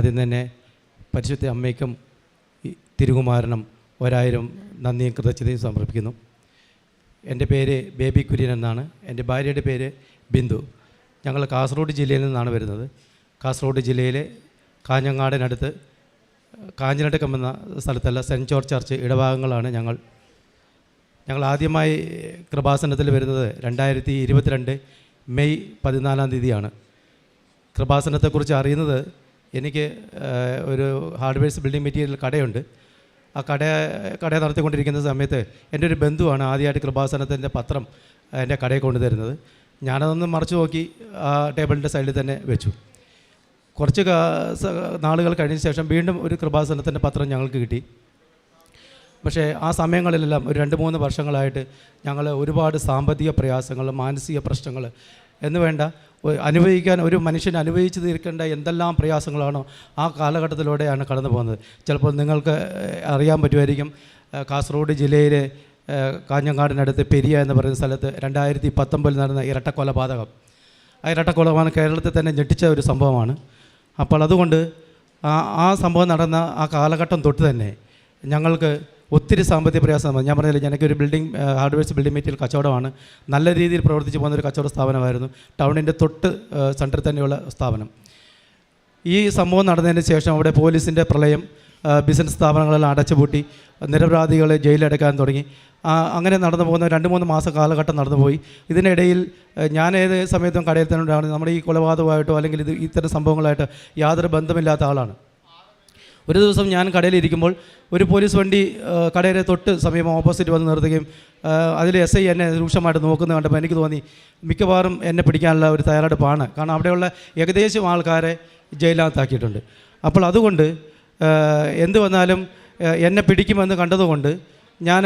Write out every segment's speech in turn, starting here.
ആദ്യം തന്നെ പരിശുദ്ധ അമ്മയ്ക്കും തിരുകുമാരനും ഒരായിരം നന്ദിയും കൃതജ്ഞതയും സമർപ്പിക്കുന്നു. എന്റെ പേര് ബേബി കുര്യൻ എന്നാണ്. എന്റെ ഭാര്യയുടെ പേര് ബിന്ദു. ഞങ്ങൾ കാസർഗോഡ് ജില്ലയിൽ നിന്നാണ് വരുന്നത്. കാസർഗോഡ് ജില്ലയിലെ കാഞ്ഞങ്ങാടിനടുത്ത് കാഞ്ഞിരട്ടക്കം എന്ന സ്ഥലത്തല്ല സെന്റ് ജോർജ് ചർച്ച് ഇടഭാഗങ്ങളാണ് ഞങ്ങൾ. ഞങ്ങൾ ആദ്യമായി കൃപാസനത്തിൽ വരുന്നത് രണ്ടായിരത്തി ഇരുപത്തിരണ്ട് മെയ് പതിനാലാം തീയതിയാണ്. കൃപാസനത്തെക്കുറിച്ച് അറിയുന്നത് എനിക്ക് ഒരു ഹാർഡ്വെയർസ് ബിൽഡിംഗ് മെറ്റീരിയൽ കടയുണ്ട്. ആ കട കട നടത്തിക്കൊണ്ടിരിക്കുന്ന സമയത്ത് എന്റെ ഒരു ബന്ധുവാണ് ആദ്യമായിട്ട് കൃപാസനത്തിന്റെ പത്രം എന്റെ കടയിൽ കൊണ്ടുതരുന്നത്. ഞാനതൊന്ന് മറച്ചു നോക്കി ആ ടേബിളിന്റെ സൈഡിൽ തന്നെ വെച്ചു. കുറച്ച് നാളുകൾ കഴിഞ്ഞ ശേഷം വീണ്ടും ഒരു കൃപാസനത്തിന്റെ പത്രം ഞങ്ങൾക്ക് കിട്ടി. പക്ഷേ ആ സമയങ്ങളിലെല്ലാം ഒരു രണ്ട് മൂന്ന് വർഷങ്ങളായിട്ട് ഞങ്ങൾ ഒരുപാട് സാമ്പത്തിക പ്രയാസങ്ങൾ മാനസിക പ്രശ്നങ്ങൾ എന്ന് വേണ്ട ഒ- അനുഭവിക്കാൻ ഒരു മനുഷ്യൻ അനുഭവിച്ച് തീർക്കേണ്ട എന്തെല്ലാം പ്രയാസങ്ങളാണോ ആ കാലഘട്ടത്തിലൂടെയാണ് കടന്നു പോകുന്നത്. ചിലപ്പോൾ നിങ്ങൾക്ക് അറിയാൻ പറ്റുമായിരിക്കും കാസർഗോഡ് ജില്ലയിലെ കാഞ്ഞങ്ങാടിനടുത്ത് പെരിയ എന്ന് പറയുന്ന സ്ഥലത്ത് രണ്ടായിരത്തി പത്തൊമ്പതിൽ നടന്ന ഇരട്ടക്കൊലപാതകം. ആ ഇരട്ടക്കൊലപാതകം കേരളത്തിൽ തന്നെ ഞെട്ടിച്ച ഒരു സംഭവമാണ്. അപ്പോൾ അതുകൊണ്ട് ആ ആ സംഭവം നടന്ന ആ കാലഘട്ടം തൊട്ട് തന്നെ ഞങ്ങൾക്ക് ഒത്തിരി സാമ്പത്തിക പ്രയാസം ഞാൻ പറഞ്ഞില്ല എനിക്കൊരു ബിൽഡിംഗ് ഹാർഡ്വെയർസ് ബിൽഡിംഗ് മെറ്റീരിയൽ കച്ചവടമാണ്. നല്ല രീതിയിൽ പ്രവർത്തിച്ച് പോകുന്ന ഒരു കച്ചവട സ്ഥാപനമായിരുന്നു ടൗണിന്റെ തൊട്ട് സെന്ററിൽ തന്നെയുള്ള സ്ഥാപനം. ഈ സംഭവം നടന്നതിന് ശേഷം അവിടെ പോലീസിന്റെ പ്രളയം ബിസിനസ് സ്ഥാപനങ്ങളെല്ലാം അടച്ചുപൂട്ടി നിരപരാധികളെ ജയിലടക്കാൻ തുടങ്ങി. അങ്ങനെ നടന്നു പോകുന്ന രണ്ട് മൂന്ന് മാസം കാലഘട്ടം നടന്നുപോയി ഇതിനിടയിൽ ഞാൻ ഏത് സമയത്തും കടയിൽ തന്നെ ഉണ്ടാണ് നമ്മുടെ ഈ കൊലപാതകമായിട്ടോ അല്ലെങ്കിൽ ഇത് ഇത്തരം സംഭവങ്ങളായിട്ട് യാതൊരു ബന്ധമില്ലാത്ത ആളാണ്. ഒരു ദിവസം ഞാൻ കടയിലിരിക്കുമ്പോൾ ഒരു പോലീസ് വണ്ടി കടയിലെ തൊട്ട് സമീപം ഓപ്പോസിറ്റ് വന്ന് നിർത്തുകയും അതിൽ എസ് ഐ എന്നെ രൂക്ഷമായിട്ട് നോക്കുന്നത് കണ്ടപ്പോൾ എനിക്ക് തോന്നി മിക്കവാറും എന്നെ പിടിക്കാനുള്ള ഒരു തയ്യാറെടുപ്പാണ്. കാരണം അവിടെയുള്ള ഏകദേശം ആൾക്കാരെ ജയിലിനകത്താക്കിയിട്ടുണ്ട്. അപ്പോൾ അതുകൊണ്ട് എന്ത് വന്നാലും എന്നെ പിടിക്കുമെന്ന് കണ്ടതുകൊണ്ട് ഞാൻ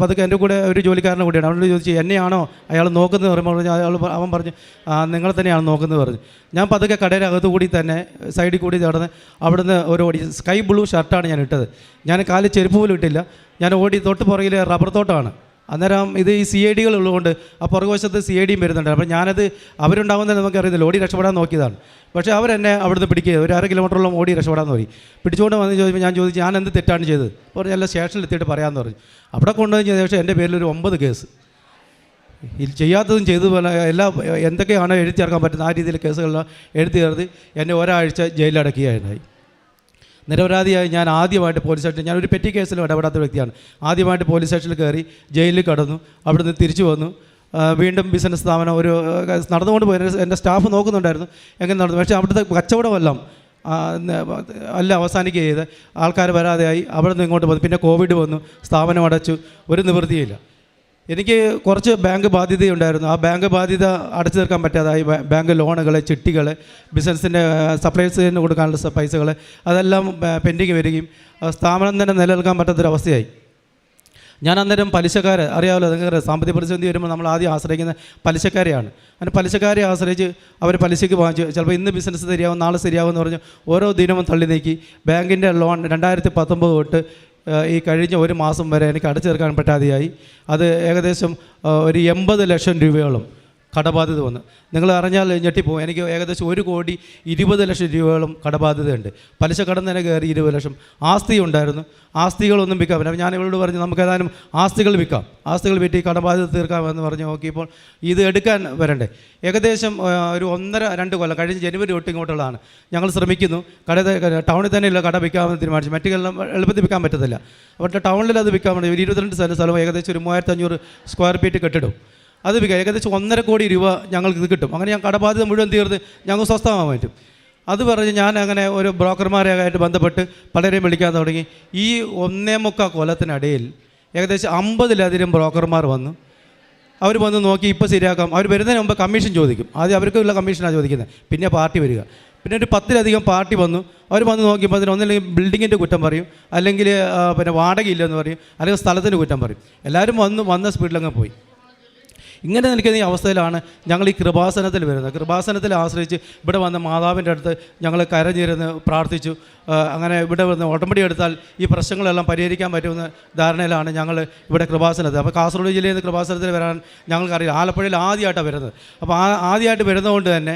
പതുക്കെ എന്റെ കൂടെ ഒരു ജോലിക്കാരനെ കൂടിയാണ്. അവനോട് ചോദിച്ചു എന്നെയാണോ അയാൾ നോക്കുന്നത് പറയുമ്പോൾ അയാൾ അവൻ പറഞ്ഞു "ആ, നിങ്ങളെ തന്നെയാണ് നോക്കുന്നത് പറഞ്ഞു. ഞാൻ പതുക്കെ കടയുടെ അകത്ത് കൂടി തന്നെ സൈഡിൽ കൂടി നടന്ന് അവിടുന്ന് ഒരു ഓടി സ്കൈ ബ്ലൂ ഷർട്ടാണ് ഞാൻ ഇട്ടത്. ഞാൻ കാലിൽ ചെരുപ്പ് പോലും ഇട്ടില്ല. ഞാൻ ഓടി തൊട്ട് പുറകിൽ റബ്ബർ തോട്ടമാണ്. അന്നേരം ഇത് ഈ സി ഐ ഡികൾ ഉള്ളതുകൊണ്ട് ആ പുറകുവശത്ത് സി ഐ ഡിയും വരുന്നുണ്ട്. അപ്പോൾ ഞാനത് അവരുണ്ടാകുന്നത് നമുക്ക് അറിയുന്നില്ല ഓടി രക്ഷപ്പെടാൻ നോക്കിയതാണ്. പക്ഷേ അവരെന്നെ അവിടുന്ന് പിടിക്കുക ഒരു അര കിലോമീറ്ററോളം ഓടി രക്ഷപ്പെടാൻ നോക്കി. പിടിച്ചുകൊണ്ട് വന്ന് ചോദിച്ചപ്പോൾ ഞാൻ ചോദിച്ചു ഞാൻ എന്ത് തെറ്റാണ് ചെയ്തത്? പറഞ്ഞു അല്ല സ്റ്റേഷനിൽ എത്തിയിട്ട് പറയാമെന്ന് പറഞ്ഞു. അവിടെ കൊണ്ടുവന്ന് ശേഷം എന്റെ പേരിൽ ഒരു ഒമ്പത് കേസ്. ഇത് ചെയ്യാത്തതും ചെയ്തു പോലെ എല്ലാ എന്തൊക്കെയാണോ എഴുതി പറ്റുന്ന ആ രീതിയിൽ കേസുകളെല്ലാം എഴുതി ചേർത്ത് എന്നെ ഒരാഴ്ച ജയിലടക്കുകയായി നിരപരാധിയായി ഞാൻ ആദ്യമായിട്ട് പോലീസ് സ്റ്റേഷനിൽ ഞാനൊരു പെറ്റി കേസിലും ഇടപെടാത്ത വ്യക്തിയാണ്. ആദ്യമായിട്ട് പോലീസ് സ്റ്റേഷനിൽ കയറി ജയിലിൽ കടന്നു അവിടുന്ന് തിരിച്ചു വന്നു. വീണ്ടും ബിസിനസ് സ്ഥാപനം ഒരു നടന്നുകൊണ്ട് പോയി. എന്റെ- സ്റ്റാഫ് നോക്കുന്നുണ്ടായിരുന്നു എങ്ങനെ നടന്നു. പക്ഷേ അവിടുത്തെ കച്ചവടമെല്ലാം അല്ല അവസാനിക്കുക ചെയ്ത്. ആൾക്കാർ വരാതെയായി അവിടെ നിന്ന് ഇങ്ങോട്ട് വന്നു. പിന്നെ കോവിഡ് വന്നു. സ്ഥാപനം അടച്ചു. ഒരു നിവൃത്തിയില്ല. എനിക്ക് കുറച്ച് ബാങ്ക് ബാധ്യതയുണ്ടായിരുന്നു. ആ ബാങ്ക് ബാധ്യത അടച്ചു തീർക്കാൻ പറ്റാതായി. ബാങ്ക് ലോണുകൾ ചിട്ടികൾ ബിസിനസ്സിന്റെ സപ്ലൈസിന് കൊടുക്കാനുള്ള പൈസകൾ അതെല്ലാം പെൻഡിങ് വരികയും സ്ഥാപനം തന്നെ നിലനിൽക്കാൻ പറ്റാത്തൊരവസ്ഥയായി. ഞാൻ അന്നേരം പലിശക്കാർ അറിയാമല്ലോ നിങ്ങൾക്ക് സാമ്പത്തിക പ്രതിസന്ധി വരുമ്പോൾ നമ്മൾ ആദ്യം ആശ്രയിക്കുന്ന പലിശക്കാരെയാണ്. അങ്ങനെ പലിശക്കാരെ ആശ്രയിച്ച് അവർ പലിശയ്ക്ക് വാങ്ങിച്ചു ചിലപ്പോൾ ഇന്ന് ബിസിനസ് ശരിയാവും നാളെ ശരിയാവും എന്ന് പറഞ്ഞ് ഓരോ ദിനവും തള്ളി നീക്കി ബാങ്കിന്റെ ലോൺ രണ്ടായിരത്തി പത്തൊമ്പത് തൊട്ട് ഈ കഴിഞ്ഞ ഒരു മാസം വരെ എനിക്ക് അടച്ചു തീർക്കാൻ പറ്റാതെയായി. അത് ഏകദേശം ഒരു എൺപത് ലക്ഷം രൂപയോളം. കടബാധ്യത വന്നു. നിങ്ങൾ അറിഞ്ഞാൽ ഞെട്ടിപ്പോകും എനിക്ക് ഏകദേശം ഒരു കോടി ഇരുപത് ലക്ഷം രൂപയോളം കടബാധ്യതയുണ്ട്. പലിശ കടം തന്നെ കയറി ഇരുപത് ലക്ഷം. ആസ്തി ഉണ്ടായിരുന്നു. ആസ്തികളൊന്നും വിൽക്കാൻ പറ്റില്ല. ഞാൻ ഇവളോട് പറഞ്ഞു നമുക്ക് ഏതായാലും ആസ്തികൾ വിൽക്കാം. ആസ്തികൾ വിറ്റി കടബാധ്യത തീർക്കാമെന്ന് പറഞ്ഞ് നോക്കിയപ്പോൾ ഇത് എടുക്കാൻ വരണ്ടേ. ഏകദേശം ഒരു ഒന്നര രണ്ട് കൊല്ലം കഴിഞ്ഞ ജനുവരി തൊട്ട് ഇങ്ങോട്ടുള്ളതാണ്. ഞങ്ങൾ ശ്രമിക്കുന്നു. കട ടൗണിൽ തന്നെയുള്ള കട വിൽക്കാമെന്ന് തീരുമാനിച്ചു. മറ്റു എളുപ്പത്തിൽ വിൽക്കാൻ പറ്റത്തില്ല. അപ്പോൾ ടൗണിൽ അത് വിൽക്കാൻ വേണ്ടി ഒരു ഇരുപത്തിരണ്ട് സ്ഥലം സ്ഥലം ഏകദേശം ഒരു മൂവായിരത്തഞ്ഞൂറ് സ്ക്വയർ ഫീറ്റ് കെട്ടിടും. അത് വിൽക്കാം. ഏകദേശം ഒന്നര കോടി രൂപ ഞങ്ങൾക്ക് ഇത് കിട്ടും. അങ്ങനെ ഞാൻ കടബാധ്യത മുഴുവൻ തീർന്ന് ഞങ്ങൾ സ്വസ്ഥമാകാൻ പറ്റും. അത് പറഞ്ഞ് ഞാൻ അങ്ങനെ ഒരു ബ്രോക്കർമാരെ ആയിട്ട് ബന്ധപ്പെട്ട് പലരെയും വിളിക്കാൻ തുടങ്ങി. ഈ ഒന്നേ മുക്കാൽ കൊല്ലത്തിനിടയിൽ ഏകദേശം അമ്പതിലധികം ബ്രോക്കർമാർ വന്നു. അവർ വന്ന് നോക്കി ഇപ്പോൾ ശരിയാക്കാം. അവർ വരുന്നതിന് മുമ്പ് കമ്മീഷൻ ചോദിക്കും. ആദ്യം അവർക്കുള്ള കമ്മീഷനാണ് ചോദിക്കുന്നത്. പിന്നെ പാർട്ടി വരിക. പിന്നെ ഒരു പത്തിലധികം പാർട്ടി വന്നു. അവർ വന്ന് നോക്കിയപ്പോൾ അതിന് ഒന്നില്ലെങ്കിൽ ബിൽഡിങ്ങിന്റെ കുറ്റം പറയും. അല്ലെങ്കിൽ പിന്നെ വാടകയില്ലെന്ന് പറയും. അല്ലെങ്കിൽ സ്ഥലത്തിന്റെ കുറ്റം പറയും. എല്ലാവരും വന്ന് വന്ന സ്പീഡിലങ്ങ് പോയി. ഇങ്ങനെ നിൽക്കുന്ന ഈ അവസ്ഥയിലാണ് ഞങ്ങൾ ഈ കൃപാസനത്തിൽ വരുന്നത്. കൃപാസനത്തിൽ ആശ്രയിച്ച് ഇവിടെ വന്ന മാതാവിന്റെ അടുത്ത് ഞങ്ങൾ കരഞ്ഞിരുന്ന് പ്രാർത്ഥിച്ചു. അങ്ങനെ ഇവിടെ വന്ന് ഉടമ്പടി എടുത്താൽ ഈ പ്രശ്നങ്ങളെല്ലാം പരിഹരിക്കാൻ പറ്റുമെന്ന ധാരണയിലാണ് ഞങ്ങൾ ഇവിടെ കൃപാസനത്തിൽ. അപ്പോൾ കാസർഗോഡ് ജില്ലയിൽ നിന്ന് കൃപാസനത്തിൽ വരാൻ ഞങ്ങൾക്കറിയാം ആലപ്പുഴയിൽ ആദ്യമായിട്ടാണ് വരുന്നത്. അപ്പോൾ ആ ആദ്യമായിട്ട് വരുന്നതുകൊണ്ട് തന്നെ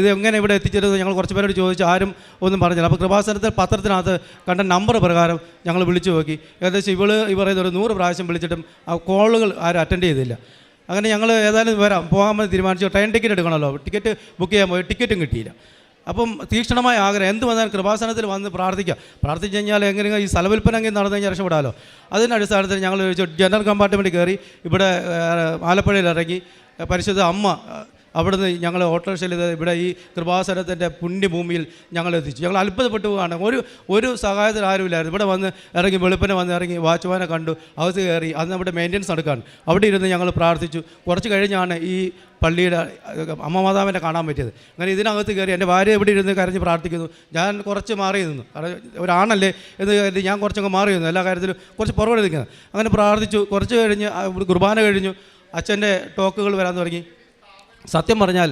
ഇത് എങ്ങനെ ഇവിടെ എത്തിച്ചേരുന്നത് ഞങ്ങൾ കുറച്ച് പേരോട് ചോദിച്ചു. ആരും ഒന്നും പറഞ്ഞില്ല. അപ്പോൾ കൃപാസനത്തിൽ പത്രത്തിനകത്ത് കണ്ട നമ്പർ പ്രകാരം ഞങ്ങൾ വിളിച്ചു നോക്കി. ഏകദേശം ഇവൾ ഈ പറയുന്ന ഒരു നൂറ് പ്രാവശ്യം വിളിച്ചിട്ടും ആ കോളുകൾ ആരും അറ്റൻഡ് ചെയ്തില്ല. അങ്ങനെ ഞങ്ങൾ ഏതായാലും വരാം. പോകാൻ വേണ്ടി തീരുമാനിച്ചു. ട്രെയിൻ ടിക്കറ്റ് എടുക്കണമല്ലോ. ടിക്കറ്റ് ബുക്ക് ചെയ്യാൻ പോയി. ടിക്കറ്റും കിട്ടിയില്ല. അപ്പം തീക്ഷണമായ ആഗ്രഹം. എന്ത് വന്നാലും കൃപാസനത്തിൽ വന്ന് പ്രാർത്ഥിക്കാം. പ്രാർത്ഥിച്ചു കഴിഞ്ഞാൽ എങ്ങനെയെങ്കിലും ഈ സ്ഥലവിൽപ്പന എങ്കിലും നടന്നു കഴിഞ്ഞാൽ രക്ഷപ്പെടാമല്ലോ. അതിന്റെ അടിസ്ഥാനത്തിൽ ഞങ്ങൾ ജനറൽ കമ്പാർട്ട്മെന്റ് കയറി ഇവിടെ ആലപ്പുഴയിൽ ഇറങ്ങി പരിശുദ്ധ അമ്മ അവിടുന്ന് ഞങ്ങൾ ഓട്ടോറിക്ഷയിൽ ഇവിടെ ഈ കൃപാസനത്തിന്റെ പുണ്യഭൂമിയിൽ ഞങ്ങൾ എത്തിച്ചു. ഞങ്ങൾ അത്ഭുതപ്പെട്ടു പോവുകയാണ് ഒരു ഒരു സഹായത്തിന് ആരുമില്ലായിരുന്നു. ഇവിടെ വന്ന് ഇറങ്ങി വെളുപ്പിനെ വന്ന് ഇറങ്ങി വാച്ച്മാനെ കണ്ടു. അകത്ത് കയറി. അന്ന് അവിടെ മെയിന്റെനൻസ് നടക്കുകയാണ് അവിടെ ഇരുന്ന് ഞങ്ങൾ പ്രാർത്ഥിച്ചു. കുറച്ച് കഴിഞ്ഞാണ് ഈ പള്ളിയുടെ അമ്മ മാതാവിനെ കാണാൻ പറ്റിയത്. അങ്ങനെ ഇതിനകത്ത് കയറി എന്റെ ഭാര്യ ഇവിടെ ഇരുന്ന് കരഞ്ഞ് പ്രാർത്ഥിക്കുന്നു. ഞാൻ കുറച്ച് മാറി നിന്നു. ഒരാണല്ലേ എന്ന് കരുതി ഞാൻ കുറച്ചങ്ങ് മാറി നിന്നു. എല്ലാ കാര്യത്തിലും കുറച്ച് പുറകെ നിൽക്കുന്നത് അങ്ങനെ പ്രാർത്ഥിച്ചു. കുറച്ച് കഴിഞ്ഞ് കുർബാന കഴിഞ്ഞു. അച്ഛന്റെ ടോക്കുകൾ വരാൻ തുടങ്ങി. സത്യം പറഞ്ഞാൽ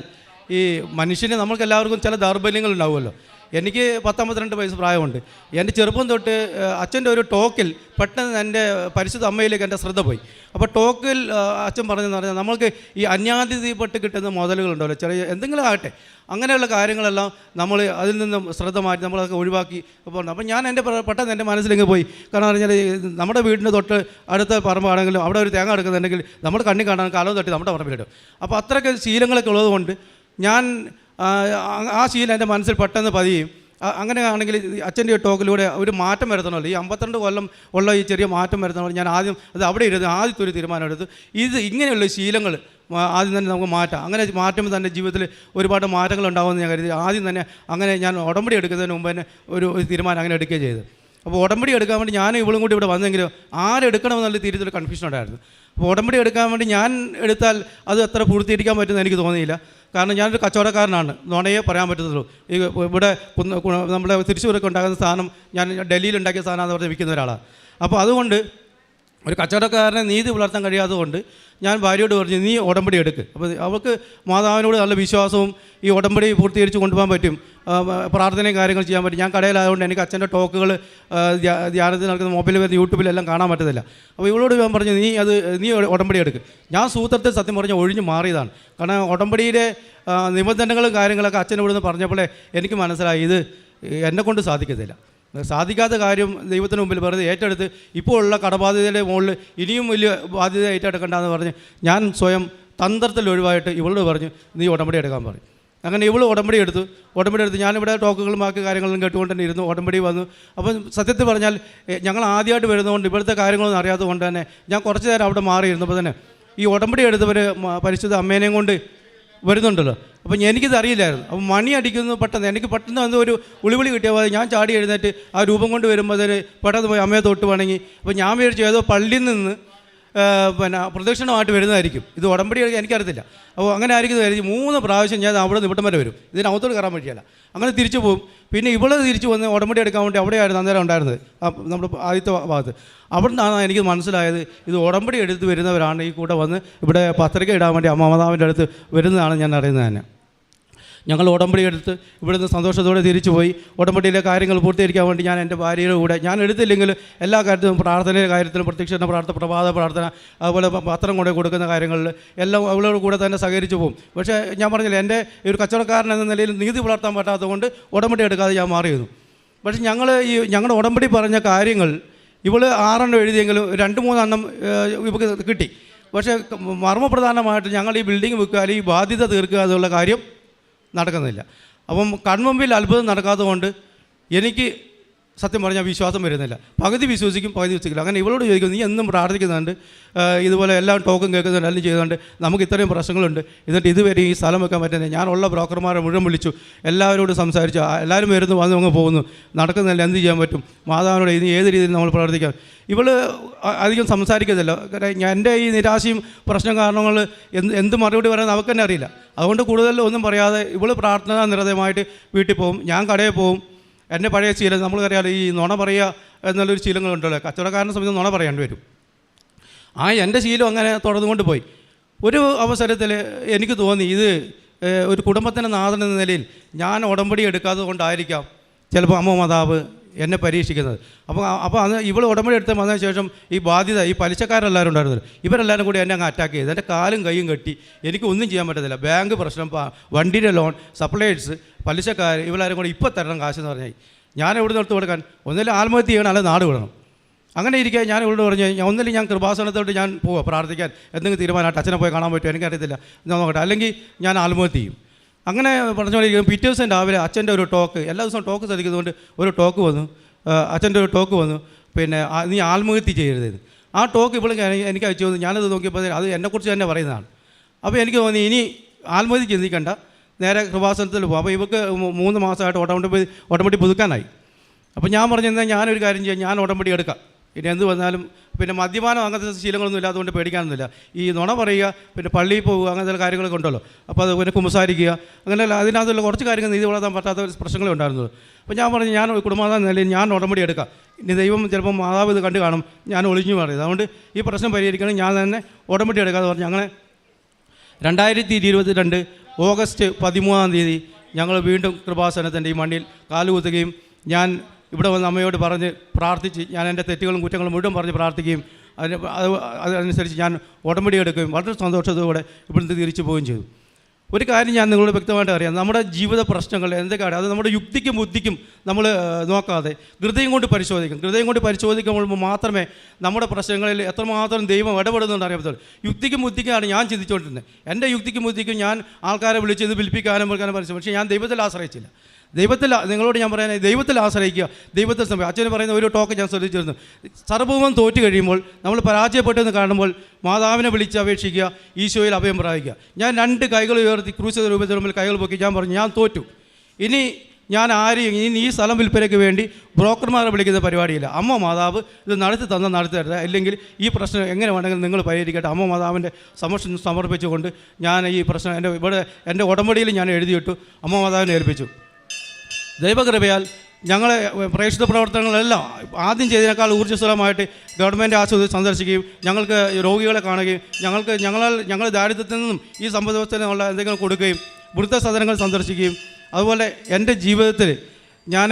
ഈ മനുഷ്യന് നമ്മൾക്ക് എല്ലാവർക്കും ചില ദൗർബല്യങ്ങൾ ഉണ്ടാവുമല്ലോ. എനിക്ക് പത്തൊമ്പത്തിരണ്ട് വയസ്സ് പ്രായമുണ്ട്. എന്റെ ചെറുപ്പം തൊട്ട് അച്ഛന്റെ ഒരു ടോക്കിൽ പെട്ടെന്ന് എന്റെ പരിശുദ്ധ അമ്മയിലേക്ക് എന്റെ ശ്രദ്ധ പോയി. അപ്പോൾ ടോക്കിൽ അച്ഛൻ പറഞ്ഞതെന്ന് പറഞ്ഞാൽ നമ്മൾക്ക് ഈ അന്യാതിഥിപ്പെട്ട് കിട്ടുന്ന മുതലുകളുണ്ടല്ലോ. ചെറിയ എന്തെങ്കിലും ആകട്ടെ. അങ്ങനെയുള്ള കാര്യങ്ങളെല്ലാം നമ്മൾ അതിൽ നിന്നും ശ്രദ്ധ മാറ്റി നമ്മളതൊക്കെ ഒഴിവാക്കി അപ്പോൾ അപ്പോൾ ഞാൻ എന്റെ പെട്ടെന്ന് എന്റെ മനസ്സിലേക്ക് പോയി. കാരണം പറഞ്ഞാൽ നമ്മുടെ വീടിന്റെ തൊട്ട് അടുത്ത പറമ്പാണെങ്കിലും അവിടെ ഒരു തേങ്ങ എടുക്കുന്നുണ്ടെങ്കിൽ നമ്മുടെ കണ്ണി കാണാൻ കാലം തട്ടി നമ്മുടെ പറമ്പിലിടും. അപ്പോൾ അത്രയ്ക്ക് ശീലങ്ങളൊക്കെ ഉള്ളതുകൊണ്ട് ഞാൻ ആ, ശീലം എന്റെ മനസ്സിൽ പെട്ടെന്ന് പതിയും. അങ്ങനെ ആണെങ്കിൽ അച്ഛന്റെ ടോക്കിലൂടെ ഒരു മാറ്റം വരുത്തണമല്ലോ. ഈ അമ്പത്തിരണ്ട് കൊല്ലം ഉള്ള ഈ ചെറിയ മാറ്റം വരുത്തണമല്ലോ. ഞാൻ ആദ്യം അത് അവിടെ ഇരുന്ന് ആദ്യത്തെ ഒരു തീരുമാനം എടുത്തു. ഇത് ഇങ്ങനെയുള്ള ശീലങ്ങൾ ആദ്യം തന്നെ നമുക്ക് മാറ്റാം. അങ്ങനെ മാറ്റുമ്പോൾ തന്നെ ജീവിതത്തിൽ ഒരുപാട് മാറ്റങ്ങൾ ഉണ്ടാകുമെന്ന് ഞാൻ കരുതി. ആദ്യം തന്നെ അങ്ങനെ ഞാൻ ഉടമ്പടി എടുക്കുന്നതിന് മുമ്പ് തന്നെ ഒരു തീരുമാനം അങ്ങനെ എടുക്കുകയും ചെയ്തു. അപ്പോൾ ഉടമ്പടി എടുക്കാൻ വേണ്ടി ഞാൻ ഇവളും കൂടി ഇവിടെ വന്നെങ്കിലും ആരെടുക്കണമെന്നുള്ള തീരത്തിൽ കൺഫ്യൂഷൻ ഉണ്ടായിരുന്നു. അപ്പോൾ ഉടമ്പടി എടുക്കാൻ വേണ്ടി ഞാൻ എടുത്താൽ അത് അത്ര പൂർത്തീകരിക്കാൻ പറ്റുമെന്ന് എനിക്ക് തോന്നിയില്ല. കാരണം ഞാനൊരു കച്ചവടക്കാരനാണ്. നുണയെ പറയാൻ പറ്റത്തുള്ളൂ. ഈ ഇവിടെ നമ്മുടെ തൃശ്ശൂരൊക്കെ ഉണ്ടാകുന്ന സാധനം ഞാൻ ഡൽഹിയിൽ ഉണ്ടാക്കിയ സാധനം പറഞ്ഞ് വിൽക്കുന്ന ഒരാളാണ്. അപ്പോൾ അതുകൊണ്ട് ഒരു കച്ചവടക്കാരനെ നീതി പുലർത്താൻ കഴിയാത്തതുകൊണ്ട് ഞാൻ ഭാര്യയോട് പറഞ്ഞു നീ ഉടമ്പടി എടുക്ക്. അപ്പോൾ അവൾക്ക് മാതാവിനോട് നല്ല വിശ്വാസവും ഈ ഉടമ്പടി പൂർത്തീകരിച്ച് കൊണ്ടുപോകാൻ പറ്റും. പ്രാർത്ഥനയും കാര്യങ്ങൾ ചെയ്യാൻ പറ്റും. ഞാൻ കടയിലായതുകൊണ്ട് എനിക്ക് അച്ഛന്റെ ടോക്കുകൾ ധ്യാനത്തിൽ നടക്കുന്ന മൊബൈലിൽ വരുന്ന യൂട്യൂബിലെല്ലാം കാണാൻ പറ്റത്തില്ല. അപ്പോൾ ഇവളോട് ഞാൻ പറഞ്ഞു നീ അത് നീ ഉടമ്പടി എടുക്ക്. ഞാൻ സൂത്രത്തിൽ സത്യം പറഞ്ഞ് ഒഴിഞ്ഞ് മാറിയതാണ്. കാരണം ഉടമ്പടിയിലെ നിബന്ധനകളും കാര്യങ്ങളൊക്കെ ഇവിടുന്ന് പറഞ്ഞപ്പോഴേ എനിക്ക് മനസ്സിലായി ഇത് എന്നെക്കൊണ്ട് സാധിക്കത്തില്ല. സാധിക്കാത്ത കാര്യം ദൈവത്തിന് മുമ്പിൽ വെറുതെ ഏറ്റെടുത്ത് ഇപ്പോൾ ഉള്ള കടബാധ്യതയുടെ മുകളിൽ ഇനിയും വലിയ ബാധ്യത ഏറ്റെടുക്കണ്ടെന്ന് പറഞ്ഞ് ഞാൻ സ്വയം തന്ത്രത്തിൽ ഒഴിവായിട്ട് ഇവളോട് പറഞ്ഞു നീ ഉടമ്പടി എടുക്കാൻ പറഞ്ഞു അങ്ങനെ ഇവൾ ഉടമ്പടി എടുത്തു. ഉടമ്പടി എടുത്ത് ഞാനിവിടെ ടോക്കുകളും ബാക്കി കാര്യങ്ങളും കേട്ടുകൊണ്ട് തന്നെ ഇരുന്നു. ഉടമ്പടി വന്നു. അപ്പം സത്യത്തിൽ പറഞ്ഞാൽ ഞങ്ങൾ ആദ്യമായിട്ട് വരുന്നതുകൊണ്ട് ഇവിടുത്തെ കാര്യങ്ങളൊന്നും അറിയാത്തത് കൊണ്ട് തന്നെ ഞാൻ കുറച്ച് നേരം അവിടെ മാറിയിരുന്നപ്പോൾ തന്നെ ഈ ഉടമ്പടി എടുത്തവർ പരിശുദ്ധ അമ്മേനെയും കൊണ്ട് വരുന്നുണ്ടല്ലോ. അപ്പം എനിക്കിത് അറിയില്ലായിരുന്നു. അപ്പം മണി അടിക്കുന്നു പെട്ടെന്ന്. എനിക്ക് പെട്ടെന്ന് വന്ന് ഒരു ഉളിവിളി കിട്ടിയ പോലെ ഞാൻ ചാടി എഴുന്നേറ്റ് ആ രൂപം കൊണ്ട് വരുമ്പോൾ അതിന് പെട്ടെന്ന് പോയി അമ്മയെ തൊട്ട് വണങ്ങി. അപ്പോൾ ഞാൻ വിചാരിച്ചു ഏതോ പള്ളിയിൽ നിന്ന് പിന്നെ പ്രദക്ഷിണമായിട്ട് വരുന്നതായിരിക്കും. ഇത് ഉടമ്പടി എനിക്കറിയത്തില്ല. അപ്പോൾ അങ്ങനെ ആയിരിക്കും മൂന്ന് പ്രാവശ്യം ഞാൻ അവിടെ നിവിട്ടം വരെ വരും. ഇതിനകത്തോട് കയറാൻ പറ്റിയല്ല അങ്ങനെ തിരിച്ചു പോകും. പിന്നെ ഇവിടെ തിരിച്ചു വന്ന് ഉടമ്പടി എടുക്കാൻ വേണ്ടി അവിടെയായിരുന്നു അന്നേരം ഉണ്ടായിരുന്നത്. നമ്മുടെ ആദ്യത്തെ ഭാഗത്ത്. അവിടെ നിന്നാണ് എനിക്ക് മനസ്സിലായത് ഇത് ഉടമ്പടി എടുത്ത് വരുന്നവരാണ് ഈ കൂടെ വന്ന് ഇവിടെ പത്രിക ഇടാൻ വേണ്ടി അമ്മാതാവിന്റെ അടുത്ത് വരുന്നതാണ് ഞാൻ അറിയുന്നത് തന്നെ. ഞങ്ങൾ ഉടമ്പടി എടുത്ത് ഇവിടുന്ന് സന്തോഷത്തോടെ തിരിച്ചു പോയി. ഉടമ്പടിയിലെ കാര്യങ്ങൾ പൂർത്തീകരിക്കാൻ വേണ്ടി ഞാൻ എന്റെ ഭാര്യയുടെ കൂടെ ഞാൻ എടുത്തില്ലെങ്കിൽ എല്ലാ കാര്യത്തിലും പ്രാർത്ഥനയുടെ കാര്യത്തിലും പ്രത്യക്ഷ പ്രാർത്ഥന പ്രഭാത പ്രാർത്ഥന അതുപോലെ പത്രം കൊണ്ട് കൊടുക്കുന്ന കാര്യങ്ങളിൽ എല്ലാം അവളോട് കൂടെ തന്നെ സഹകരിച്ചു പോകും. പക്ഷേ ഞാൻ പറഞ്ഞില്ല എന്റെ ഒരു കച്ചവടക്കാരൻ എന്ന നിലയിൽ നീതി പുലർത്താൻ പറ്റാത്തതുകൊണ്ട് ഉടമ്പടി എടുക്കാതെ ഞാൻ മാറിയിരുന്നു പക്ഷേ ഞങ്ങൾ ഈ ഞങ്ങളുടെ ഉടമ്പടി പറഞ്ഞ കാര്യങ്ങൾ ഇവൾ ആറെണ്ണം എഴുതിയെങ്കിലും രണ്ട് മൂന്നെണ്ണം ഇവക്ക് കിട്ടി. പക്ഷേ മർമ്മപ്രധാനമായിട്ട് ഞങ്ങൾ ഈ ബിൽഡിംഗ് വിൽക്കുക അല്ലെങ്കിൽ ഈ ബാധ്യത തീർക്കുക എന്നുള്ള കാര്യം നടക്കുന്നില്ല. അപ്പം കൺമുമ്പിൽ അത്ഭുതം നടക്കാത്തതുകൊണ്ട് എനിക്ക് സത്യം പറഞ്ഞാൽ വിശ്വാസം വരുന്നില്ല. പകുതി വിശ്വസിക്കും പകുതി വിശ്വസിക്കില്ല. അങ്ങനെ ഇവളോട് ചോദിക്കും നീ എന്നും പ്രാർത്ഥിക്കുന്നുണ്ട് ഇതുപോലെ എല്ലാം ടോക്കും കേൾക്കുന്നുണ്ട് എല്ലാം ചെയ്യുന്നുണ്ട്. നമുക്ക് ഇത്രയും പ്രശ്നങ്ങളുണ്ട്. എന്നിട്ട് ഇതുവരെ ഈ സ്ഥലം വെക്കാൻ പറ്റുന്നില്ല. ഞാനുള്ള ബ്രോക്കർമാരെ മുഴുവൻ വിളിച്ചു. എല്ലാവരോടും സംസാരിച്ചു. എല്ലാവരും വരുന്നു വന്ന് അങ്ങ് പോകുന്നു. നടക്കുന്നില്ല എന്ത് ചെയ്യാൻ പറ്റും? മാതാവിനോട് ഇനി ഏത് രീതിയിൽ നമ്മൾ പ്രവർത്തിക്കാം ഇവൾ അധികം സംസാരിക്കത്തില്ല കാരണം എന്റെ ഈ നിരാശയും പ്രശ്നം കാരണങ്ങൾ എന്ത് എന്ത് മറുപടി പറയാൻ നമുക്ക് തന്നെ അറിയില്ല. അതുകൊണ്ട് കൂടുതൽ ഒന്നും പറയാതെ ഇവൾ പ്രാർത്ഥനാ നിരതമായിട്ട് വീട്ടിൽ പോകും. ഞാൻ കടയിൽ പോകും. എന്റെ പഴയ ശീലം നമ്മൾക്കറിയാലോ ഈ നുണ പറയുക എന്നുള്ളൊരു ശീലങ്ങളുണ്ടല്ലോ. കച്ചവടക്കാരനെ സംബന്ധിച്ച് നുണ പറയേണ്ടി വരും. ആ എന്റെ ശീലം അങ്ങനെ തുടർന്നുകൊണ്ട് പോയി. ഒരു അവസരത്തിൽ എനിക്ക് തോന്നി ഇത് ഒരു കുടുംബത്തിന്റെ നാഥൻ എന്ന നിലയിൽ ഞാൻ ഉടമ്പടി എടുക്കാത്തത് കൊണ്ടായിരിക്കാം ചിലപ്പോൾ അമ്മ മാതാവ് എന്നെ പരീക്ഷിക്കുന്നത്. അപ്പോൾ അപ്പോൾ അന്ന് ഇവൾ ഉടമ്പടി എടുത്ത് വന്നതിന് ശേഷം ഈ ബാധ്യത ഈ പലിശക്കാരെല്ലാവരും ഉണ്ടായിരുന്നില്ല. ഇവരെല്ലാവരും കൂടി എന്നെ അങ്ങ് അറ്റാക്ക് ചെയ്തു. എന്റെ കാലും കൈയും കെട്ടി. എനിക്ക് ഒന്നും ചെയ്യാൻ പറ്റത്തില്ല. ബാങ്ക് പ്രശ്നം വണ്ടിയുടെ ലോൺ സപ്ലൈസ് പലിശക്കാർ ഇവരെല്ലാവരും കൂടി ഇപ്പോൾ തരണം കാശെന്ന് പറഞ്ഞാൽ ഞാൻ എവിടെ നിന്ന് എടുത്ത് കൊടുക്കാൻ? ഒന്നിലും ആത്മഹത്യ ചെയ്യണം അല്ലെങ്കിൽ നാട് വിടണം. അങ്ങനെ ഇരിക്കുക ഞാൻ ഇവളോട് പറഞ്ഞു ഞാൻ ഒന്നിലും ഞാൻ കൃപാസനത്തോട്ട് ഞാൻ പോവാം പ്രാർത്ഥിക്കാൻ. എന്തെങ്കിലും തീരുമാനമായിട്ട് അച്ഛനെ പോയി കാണാൻ പറ്റുമോ? എനിക്കറിയത്തില്ല. ഞാൻ നോക്കട്ടെ. അല്ലെങ്കിൽ ഞാൻ ആത്മഹത്യ ചെയ്യും. അങ്ങനെ പറഞ്ഞുകൊണ്ടിരിക്കും പിറ്റേ ദിവസം രാവിലെ അച്ഛന്റെ ഒരു ടോക്ക് എല്ലാ ദിവസവും ടോക്ക് ശ്രദ്ധിക്കുന്നതുകൊണ്ട് ഒരു ടോക്ക് വന്നു. അച്ഛന്റെ ഒരു ടോക്ക് വന്നു. പിന്നെ നീ ആത്മഹത്യ ചെയ്യരുത് ആ ടോക്ക് ഇപ്പോൾ എനിക്ക് അയച്ചു വന്നു ഞാനത് നോക്കിയപ്പോൾ അത് എന്നെക്കുറിച്ച് തന്നെ പറയുന്നതാണ്. അപ്പോൾ എനിക്ക് തോന്നി ഇനി ആത്മഹത്യ ചിന്തിക്കണ്ട. നേരെ കൃപാസനത്തിൽ പോകും അപ്പോൾ ഇവർക്ക് മൂന്ന് മാസമായിട്ട് ഓട്ടോമാറ്റിക് ഓട്ടോമാറ്റിക് പുതുക്കാനായി. അപ്പോൾ ഞാൻ പറഞ്ഞു എന്നാൽ ഞാനൊരു കാര്യം ചെയ്യാം. ഞാൻ ഉടമ്പടി എടുക്കാം. ഇനി എന്ത് വന്നാലും പിന്നെ മദ്യപാനം അങ്ങനത്തെ ശീലങ്ങളൊന്നും ഇല്ലാത്തതുകൊണ്ട് പേടിക്കാനൊന്നുമില്ല. ഈ നുണ പറയുക പിന്നെ പള്ളിയിൽ പോവുക അങ്ങനത്തെ കാര്യങ്ങളൊക്കെ ഉണ്ടല്ലോ. അപ്പോൾ അത് പിന്നെ കുമ്പസാരിക്കുക അങ്ങനെയല്ല അതിനകത്തുള്ള കുറച്ച് കാര്യങ്ങൾ നീതി വളർത്താൻ പറ്റാത്ത പ്രശ്നങ്ങളേ ഉണ്ടായിരുന്നത് അപ്പോൾ ഞാൻ പറഞ്ഞു ഞാൻ കുടുംബാധാന നിലയിൽ ഞാൻ ഉടമ്പടി എടുക്കാം. ഇനി ദൈവം ചിലപ്പോൾ മാതാവ് ഇത് കണ്ടു കാണും. ഞാൻ ഒളിഞ്ഞു മാറിയത്. അതുകൊണ്ട് ഈ പ്രശ്നം പരിഹരിക്കണം. ഞാൻ തന്നെ ഉടമ്പടി എടുക്കാതെ പറഞ്ഞു അങ്ങനെ രണ്ടായിരത്തി ഇരുപത്തിരണ്ട് ഓഗസ്റ്റ് പതിമൂന്നാം തീയതി ഞങ്ങൾ വീണ്ടും കൃപാസനത്തിന്റെ ഈ മണ്ണിൽ കാലുകുത്തുകയും ഞാൻ ഇവിടെ വന്ന് അമ്മയോട് പറഞ്ഞ് പ്രാർത്ഥിച്ച് ഞാൻ എന്റെ തെറ്റുകളും കുറ്റങ്ങളും മുഴുവൻ പറഞ്ഞ് പ്രാർത്ഥിക്കുകയും അതിന് അത് അതനുസരിച്ച് ഞാൻ ഉടമ്പടി എടുക്കുകയും വളരെ സന്തോഷത്തോടെ ഇവിടുന്ന് തിരിച്ചു പോവുകയും ചെയ്തു. ഒരു കാര്യം ഞാൻ നിങ്ങളോട് വ്യക്തമായിട്ട് അറിയാം. നമ്മുടെ ജീവിത പ്രശ്നങ്ങൾ എന്തൊക്കെയാണ്? അത് നമ്മുടെ യുക്തിക്കും ബുദ്ധിക്കും നമ്മൾ നോക്കാതെ ഹൃദയം കൊണ്ട് പരിശോധിക്കും. ഹൃദയം കൊണ്ട് പരിശോധിക്കുമ്പോൾ മാത്രമേ നമ്മുടെ പ്രശ്നങ്ങളിൽ എത്രമാത്രം ദൈവം ഇടപെടുന്നുണ്ട് അറിയാൻ യുക്തിക്കും ബുദ്ധിക്കാണ് ഞാൻ ചിന്തിച്ചുകൊണ്ടിരുന്നത്. എന്റെ യുക്തിക്കും ബുദ്ധിക്കും ഞാൻ ആൾക്കാരെ വിളിച്ച് ഇത് വിൽപ്പിക്കാനും വിൽക്കാനും പരിശ്രമിച്ചു പക്ഷേ ഞാൻ ദൈവത്തിൽ ആശ്രയിച്ചില്ല. ദൈവത്തിൽ നിങ്ങളോട് ഞാൻ പറയാൻ ദൈവത്തിൽ ആശ്രയിക്കുക. ദൈവത്തിൽ സമയം. അച്ഛന് പറയുന്ന ഒരു ടോക്ക് ഞാൻ ശ്രദ്ധിച്ചിരുന്നു. സർവവും തോറ്റു കഴിയുമ്പോൾ നമ്മൾ പരാജയപ്പെട്ടെന്ന് കാണുമ്പോൾ മാതാവിനെ വിളിച്ച് അപേക്ഷിക്കുക ഈശോയിൽ അഭയം പ്രാപിക്കുക. ഞാൻ രണ്ട് കൈകൾ ഉയർത്തി ക്രൂശ രൂപത്തിൽ മുമ്പിൽ കൈകൾ പൊക്കി ഞാൻ പറഞ്ഞു ഞാൻ തോറ്റു. ഇനി ഞാൻ ആരെയും ഇനി ഈ സ്ഥലം വിൽപ്പനയ്ക്ക് വേണ്ടി ബ്രോക്കർമാരെ വിളിക്കുന്ന പരിപാടിയില്ല. അമ്മ മാതാവ് ഇത് നടത്തി തന്ന നടത്തി അല്ലെങ്കിൽ ഈ പ്രശ്നം എങ്ങനെ വേണമെങ്കിലും നിങ്ങൾ പരിഹരിക്കട്ടെ. അമ്മ മാതാവിന്റെ സമർപ്പിച്ചുകൊണ്ട് ഞാൻ ഈ പ്രശ്നം എന്റെ ഇവിടെ എന്റെ ഉടമ്പടിയിൽ ഞാൻ എഴുതിയിട്ടു. അമ്മ മാതാവിനെ ഏൽപ്പിച്ചു. ദൈവകൃപയാൽ ഞങ്ങളെ പ്രേക്ഷിത പ്രവർത്തനങ്ങളെല്ലാം ആദ്യം ചെയ്തതിനേക്കാൾ ഊർജസ്വലമായിട്ട് ഗവൺമെന്റ് ആശുപത്രി സന്ദർശിക്കുകയും ഞങ്ങൾക്ക് രോഗികളെ കാണുകയും ഞങ്ങൾക്ക് ഞങ്ങളാൽ ഞങ്ങൾ ദാരിദ്ര്യത്തിൽ നിന്നും ഈ സമ്പദ് വ്യവസ്ഥയിലുള്ള എന്തെങ്കിലും കൊടുക്കുകയും വൃദ്ധസദനങ്ങൾ സന്ദർശിക്കുകയും അതുപോലെ എന്റെ ജീവിതത്തിൽ ഞാൻ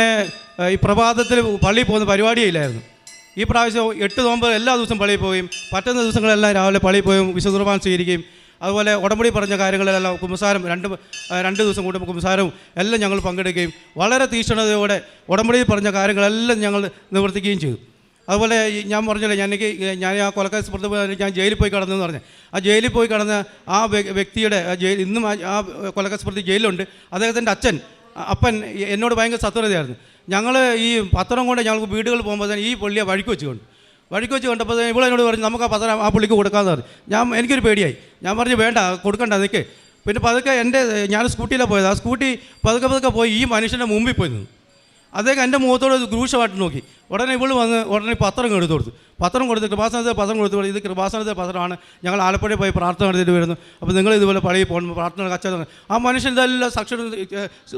ഈ പ്രഭാതത്തിൽ പള്ളിയിൽ പോകുന്ന പരിപാടിയേ ഇല്ലായിരുന്നു. ഈ പ്രാവശ്യം എട്ട് നോമ്പ് എല്ലാ ദിവസവും പള്ളിയിൽ പോവുകയും പറ്റുന്ന ദിവസങ്ങളെല്ലാം രാവിലെ പള്ളിയിൽ പോയും വിശുദ്ധ കുർബാന സ്വീകരിക്കുകയും അതുപോലെ ഉടമ്പടി പറഞ്ഞ കാര്യങ്ങളിലെല്ലാം കുമ്പസാരം രണ്ട് രണ്ട് ദിവസം കൂടുമ്പോൾ കുമ്പസാരവും എല്ലാം ഞങ്ങൾ പങ്കെടുക്കുകയും വളരെ തീക്ഷണതയോടെ ഉടമ്പടിയിൽ പറഞ്ഞ കാര്യങ്ങളെല്ലാം ഞങ്ങൾ നിവർത്തിക്കുകയും ചെയ്തു. അതുപോലെ ഞാൻ പറഞ്ഞില്ലേ ഞാൻ എനിക്ക് ഞാൻ ആ കൊലക്കേസ് പുറത്ത് ഞാൻ ജയിലിൽ പോയി കടന്നെന്ന് പറഞ്ഞു. ആ ജയിലിൽ പോയി കടന്ന ആ വ്യക്തിയുടെ ജയിൽ ഇന്നും ആ- കൊലക്കേസ് പ്രതി ജയിലുണ്ട് അദ്ദേഹത്തിന്റെ അച്ഛൻ അപ്പൻ എന്നോട് ഭയങ്കര സത്വരതയായിരുന്നു. ഞങ്ങൾ ഈ പത്രം കൊണ്ട് ഞങ്ങൾക്ക് വീടുകളിൽ പോകുമ്പോൾ തന്നെ ഈ പുള്ളിയെ വഴിക്ക് വെച്ച് കൊണ്ട് വഴിക്ക് വെച്ച് കണ്ടപ്പോൾ ഇവിടെ എന്നോട് പറഞ്ഞു നമുക്ക് ആ പത്രം ആ പുള്ളിക്ക് കൊടുക്കാമെന്ന് പറഞ്ഞു. ഞാൻ എനിക്കൊരു പേടിയായി. ഞാൻ പറഞ്ഞു വേണ്ട കൊടുക്കണ്ട നിൽക്ക് പിന്നെ പതുക്കെ എന്റെ ഞാൻ സ്കൂട്ടിയിലാണ് പോയത്. ആ സ്കൂട്ടി പതുക്കെ പതുക്കെ പോയി ഈ മനുഷ്യന്റെ മുമ്പിൽ പോയി നിന്നു. അദ്ദേഹം എന്റെ മുഖത്തോട് ഗ്രൂഷമായിട്ട് നോക്കി. ഉടനെ ഇവൾ വന്ന് ഉടനെ പത്രം എടുത്തു കൊടുത്തു. പത്രം കൊടുത്ത് കൃപാസനത്തെ പത്രം കൊടുത്തു ഇത് കൃപാസനത്തെ പത്രമാണ്. ഞങ്ങൾ ആലപ്പുഴയിൽ പോയി പ്രാർത്ഥന നടത്തിയിട്ട് വരുന്നു. അപ്പോൾ നിങ്ങൾ ഇതുപോലെ പള്ളിയിൽ പോകണം പ്രാർത്ഥന കച്ചവടം ആ മനുഷ്യൻ ഇതെല്ലാം സാക്ഷരം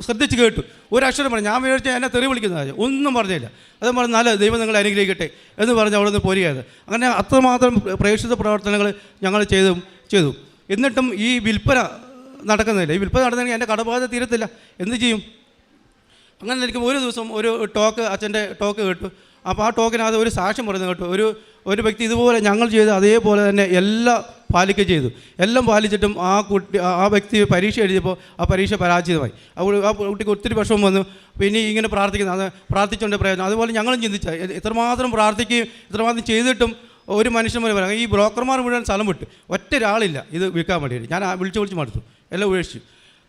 ശ്രദ്ധിച്ച് കേട്ടു. ഒരു അക്ഷരം പറഞ്ഞു ഞാൻ വിചാരിച്ച എന്നെ തെറി വിളിക്കുന്നത് ഒന്നും പറഞ്ഞില്ല. അത് പറഞ്ഞ് നല്ല ദൈവം നിങ്ങളെ അനുഗ്രഹിക്കട്ടെ. എന്ന് പറഞ്ഞ് അവിടെ നിന്ന് പോരുകയത് അങ്ങനെ അത്രമാത്രം പ്രേക്ഷിത പ്രവർത്തനങ്ങൾ ഞങ്ങൾ ചെയ്തു ചെയ്തു. എന്നിട്ടും ഈ വിൽപ്പന നടക്കുന്നില്ല. ഈ വിൽപ്പന നടന്നെങ്കിൽ എന്റെ കടബാധ തീരത്തില്ല. എന്ത് ചെയ്യും? അങ്ങനെ എനിക്ക് ഒരു ദിവസം ഒരു ടോക്ക് അച്ഛന്റെ ടോക്ക് കേട്ടു. അപ്പോൾ ആ ടോക്കിനകത്ത് ഒരു സാക്ഷ്യം പറയുന്നത് കേട്ടു. ഒരു ഒരു വ്യക്തി ഇതുപോലെ ഞങ്ങൾ ചെയ്ത് അതേപോലെ തന്നെ എല്ലാം പാലിക്കുക ചെയ്തു. എല്ലാം പാലിച്ചിട്ടും ആ കുട്ടി ആ വ്യക്തി പരീക്ഷ എഴുതിയപ്പോൾ ആ പരീക്ഷ പരാജയമായി ആ ആ കുട്ടിക്ക് ഒത്തിരി വിഷമം വന്നു. പിന്നെ ഇങ്ങനെ പ്രാർത്ഥിക്കുന്നു. അത് പ്രാർത്ഥിച്ചുകൊണ്ട് പ്രയോജനം അതുപോലെ ഞങ്ങളും ചിന്തിച്ച. ഇത്രമാത്രം പ്രാർത്ഥിക്കുകയും ഇത്രമാത്രം ചെയ്തിട്ടും ഒരു മനുഷ്യൻ പോലെ പറയാം ഈ ബ്രോക്കർമാർ മുഴുവൻ സ്ഥലം വിട്ട്. ഒറ്റ ഒരാളില്ല ഇത് വിൽക്കാൻ വേണ്ടിയിട്ട്. ഞാൻ വിളിച്ച് വിളിച്ച് മടുത്തു. എല്ലാം ഉപേക്ഷിച്ചു.